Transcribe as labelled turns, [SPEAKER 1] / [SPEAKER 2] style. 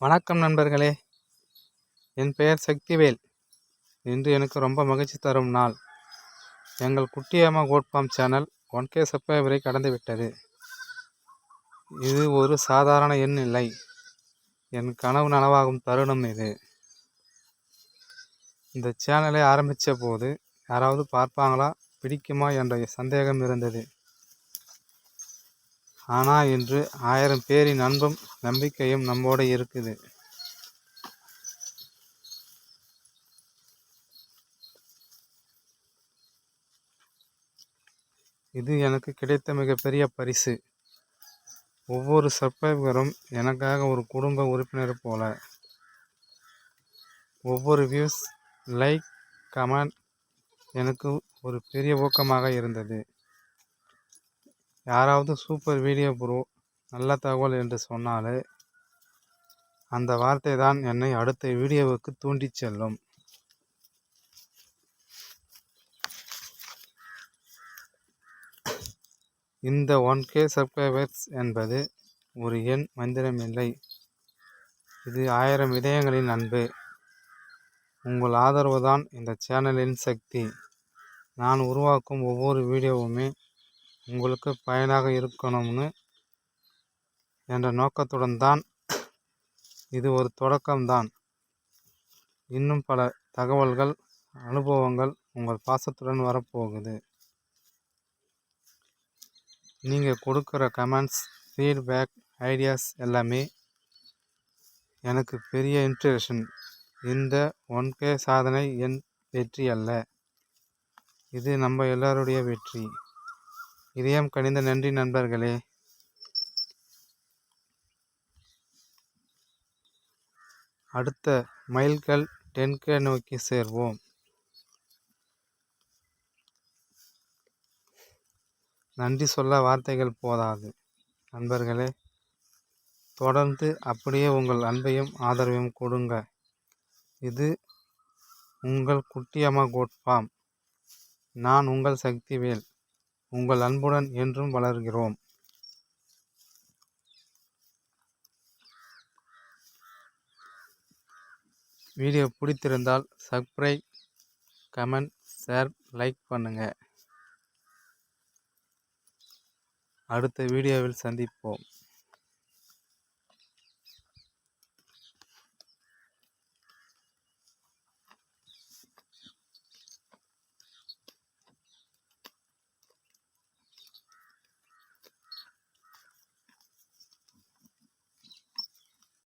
[SPEAKER 1] வணக்கம் நண்பர்களே. என் பெயர் சக்திவேல். இன்று எனக்கு ரொம்ப மகிழ்ச்சி தரும் நாள். எங்கள் குட்டியம்மா கோட்பாம் சேனல் ஒன் கே சப்ஸ்கிரைபரை கடந்துவிட்டது இது ஒரு சாதாரண எண் இல்லை. என் கனவு நனவாகும் தருணம் இது. இந்த சேனலை ஆரம்பித்த போது யாராவது பார்ப்பாங்களா? பிடிக்குமா? என்ற சந்தேகம் இருந்தது. ஆனால் இன்று ஆயிரம் பேரின் அன்பும் நம்பிக்கையும் நம்மோடு இருக்குது. இது எனக்கு கிடைத்த மிகப்பெரிய பரிசு. ஒவ்வொரு சப்ஸ்கிரைபரும் எனக்காக ஒரு குடும்ப உறுப்பினர் போல. ஒவ்வொரு வியூஸ் லைக் கமெண்ட் எனக்கு ஒரு பெரிய ஊக்கமாக இருந்தது. யாராவது சூப்பர் வீடியோ ப்ரோ நல்ல தகவல் என்று சொன்னாலே அந்த வார்த்தை தான் என்னை அடுத்த வீடியோவுக்கு தூண்டிச் செல்லும். இந்த ஒன் கே சப்ஸ்கிரைபர்ஸ் என்பது ஒரு எண் மந்திரம் இல்லை இது ஆயிரம் இதயங்களின் அன்பு. உங்கள் ஆதரவு தான் இந்த சேனலின் சக்தி. நான் உருவாக்கும் ஒவ்வொரு வீடியோவுமே உங்களுக்கு பயனாக இருக்கணும்னு என்ற நோக்கத்துடன் தான் இது ஒரு தொடக்கம்தான். இன்னும் பல தகவல்கள் அனுபவங்கள் உங்கள் பாசத்துடன் வரப்போகுது. நீங்கள் கொடுக்குற கமெண்ட்ஸ் ஃபீட்பேக் ஐடியாஸ் எல்லாமே எனக்கு பெரிய இன்ட்ரெஷன் இந்த ஒன் கே சாதனை என் வெற்றி அல்ல. இது நம்ம எல்லாருடைய வெற்றி. இதயம் கனிந்த நன்றி நண்பர்களே. அடுத்த மைல்கல் டென்கே நோக்கி சேர்வோம். நன்றி சொல்ல வார்த்தைகள் போதாது. நண்பர்களே தொடர்ந்து அப்படியே உங்கள் அன்பையும் ஆதரவையும் கொடுங்க. இது உங்கள் குட்டியம்மா கோட் ஃபார்ம் நான் உங்கள் சக்திவேல். உங்கள் அன்புடன் என்றும் வளர்கிறோம். வீடியோ பிடித்திருந்தால் சப்ஸ்கிரைப் கமெண்ட் ஷேர் லைக் பண்ணுங்கள் அடுத்த வீடியோவில் சந்திப்போம்.